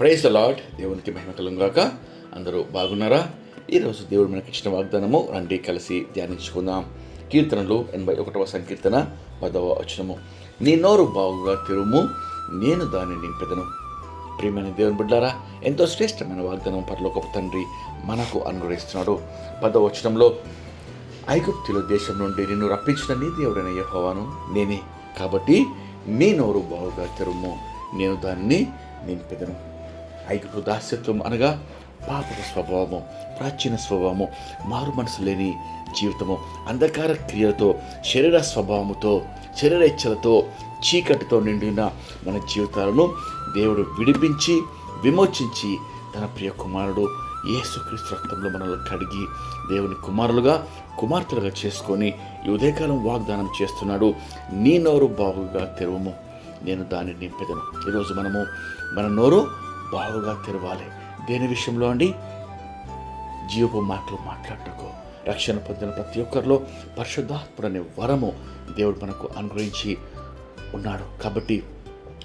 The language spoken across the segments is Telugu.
ప్రైజ్ లాడ్ దేవునికి మహిమ కలుగాక అందరూ బాగున్నారా? ఈరోజు దేవుడు మనకి ఇచ్చిన వాగ్దానము రండి కలిసి ధ్యానించుకుందాం. కీర్తనలు ఎనభై ఒకటవ సంకీర్తన పదవ వచనము. నీ నోరు బాగుగా తిరుము నేను దాన్ని నింపెదను. ప్రియమైన దేవుని బిడ్డారా ఎంతో శ్రేష్టమైన వాగ్దానం పరలోకపు తండ్రి మనకు అనుగ్రహిస్తున్నాడు. పదవ వచనంలో ఐగుప్తుల దేశం నుండి నిన్ను రప్పించిన నీ దేవుడైన యహోవాను నేనే. కాబట్టి నీ నోరు బాగుగా తెరుము నేను దాన్ని నింపెదను. ఐగుప్తు దాస్యత్వం అనగా పాప స్వభావము ప్రాచీన స్వభావము మారు మనసు లేని జీవితము. అంధకార క్రియలతో శరీర స్వభావముతో శరీర ఇచ్చలతో చీకటితో నిండిన మన జీవితాలను దేవుడు విడిపించి విమోచించి తన ప్రియ కుమారుడు యేసుక్రీస్తు రక్తంలో మనల్ని కడిగి దేవుని కుమారులుగా కుమార్తెలుగా చేసుకొని ఈ ఉదయకాలం వాగ్దానం చేస్తున్నాడు. నీ నోరు బాగుగా తెరువము. నేను దాన్ని నింపెదను. ఈరోజు మనము మన నోరు బాగుగా తెరవాలి. దేని విషయంలో అండి? జీవపు మాటలు మాట్లాడటకు. రక్షణ పొందిన ప్రతి ఒక్కరిలో పరిశుద్ధాత్ముడనే వరము దేవుడు మనకు అనుగ్రహించి ఉన్నాడు. కాబట్టి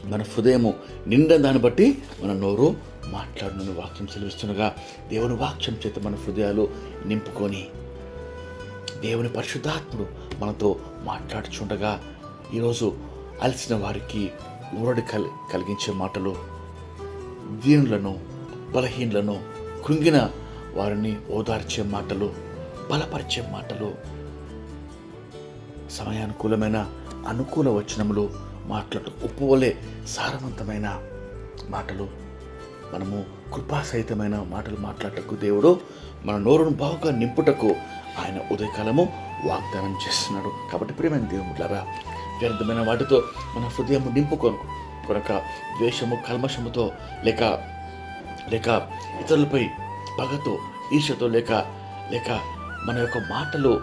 మన హృదయము నిండా దాన్ని బట్టి మన నోరు మాట్లాడునని వాక్యం సెలవిస్తుండగా దేవుని వాక్యం చేత మన హృదయాలు నింపుకొని దేవుని పరిశుద్ధాత్ముడు మనతో మాట్లాడుచుండగా ఈరోజు అలసిన వారికి ఊరడి కల్ కలిగించే మాటలు దీనులను బలహీనులను కృంగిన వారిని ఓదార్చే మాటలు బలపరిచే మాటలు సమయానుకూలమైన అనుకూల వచనములు మాట్లాడు ఉప్పువలే సారవంతమైన మాటలు. మనము కృపాసహితమైన మాటలు మాట్లాడటకు దేవుడు మన నోరును బాగుగా నింపుటకు ఆయన ఉదయకాలము వాగ్దానం చేస్తున్నాడు. కాబట్టి ప్రియమైన దేవుడులారా వ్యర్థమైన వాటితో మన హృదయం నింపుకొను కొనక ద్వేషము కల్మషముతో లేక లేక ఇతరులపై పగతో ఈర్షతో లేక లేక మన యొక్క మాటలు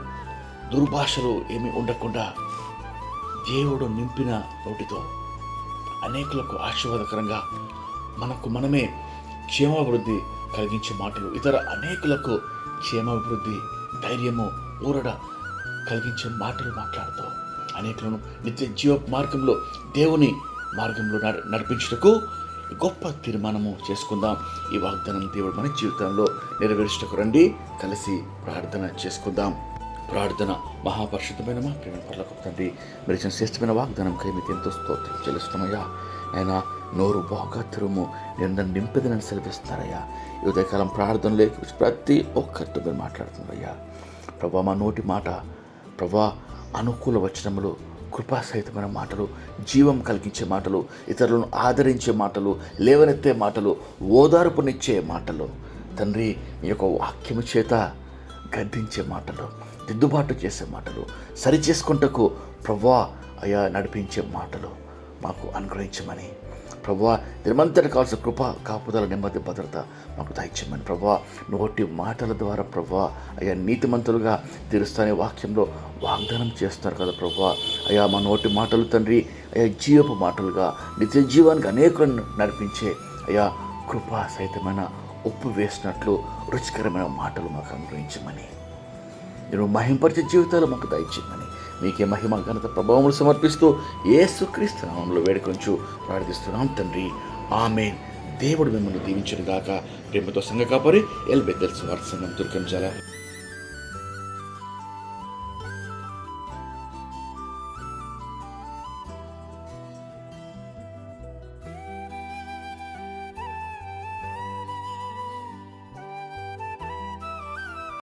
దుర్భాషలు ఏమి ఉండకుండా దేవుడు నింపిన నోటితో అనేకులకు ఆశీర్వాదకరంగా మనకు మనమే క్షేమాభివృద్ధి కలిగించే మాటలు ఇతర అనేకులకు క్షేమాభివృద్ధి ధైర్యము ఊరడ కలిగించే మాటలు మాట్లాడుతూ అనేకులను నిత్య జీవ మార్గంలో దేవుని మార్గంలో నడిపించుటకు గొప్ప తీర్మానము చేసుకుందాం. ఈ వాగ్దానం దేవుడు మన జీవితంలో నెరవేర్చుటకు రండి. కలిసి ప్రార్థన చేసుకుందాం. ప్రార్థన మహాపరిశుద్ధమైన మా ప్రేమ పర్లకు తండ్రి. మీరు ఇచ్చిన శ్రేష్టమైన వాగ్దానంకై మీకు ఎంతో స్తోత్రం చెల్లిస్తున్నామయ్యా. ఆయన నోరు బాగా తిరుము నిన్న నింపదనని నింపేదని సెలవిస్తున్నారయ్యా. ఈ ఉదయకాలం ప్రార్థన లేక ప్రతి ఒక్కరితో మీరు మాట్లాడుతున్నారయ్యా. ప్రభా మా నోటి మాట ప్రభా అనుకూల వచనములు కృపాసహితమైన మాటలు జీవం కలిగించే మాటలు ఇతరులను ఆదరించే మాటలు లేవనెత్తే మాటలు ఓదార్పునిచ్చే మాటలు. తండ్రి మీ యొక్క వాక్యము చేత గద్దించే మాటలు దిద్దుబాటు చేసే మాటలు సరి ప్రవ్వా ప్రభా అయా నడిపించే మాటలు మాకు అనుగ్రహించమని ప్రభా దినమంతటి కావాల్సిన కృప కాపుదల నెమ్మది భద్రత మాకు దయచేయమని ప్రభా నోటి మాటల ద్వారా ప్రభా అయ్యా నీతిమంతులుగా తీరుస్తానే వాక్యంలో వాగ్దానం చేస్తున్నారు కదా ప్రభా అయ్యా మా నోటి మాటలు తండ్రి అయ్యా జీవపు మాటలుగా నిత్య జీవానికి అనేకులను నడిపించే అయ్యా కృపా సహితమైన ఉప్పు వేసినట్లు రుచికరమైన మాటలు మాకు అనుగ్రహించమని. నేను మహింపరిచే జీవితాలు మాకు దయచేయమని మీకే మహిమ ఘనత ప్రభావములు సమర్పిస్తూ ఏసుక్రీస్తు నామంలో వేడుకొంచు ప్రార్థిస్తున్నాం తండ్రి. ఆమె దేవుడు మిమ్మల్ని దీవించిన గాక. ప్రేమతో సంఘ కాపరి ఎల్ బెద్దల్స్ వారి సంఘం దుర్గం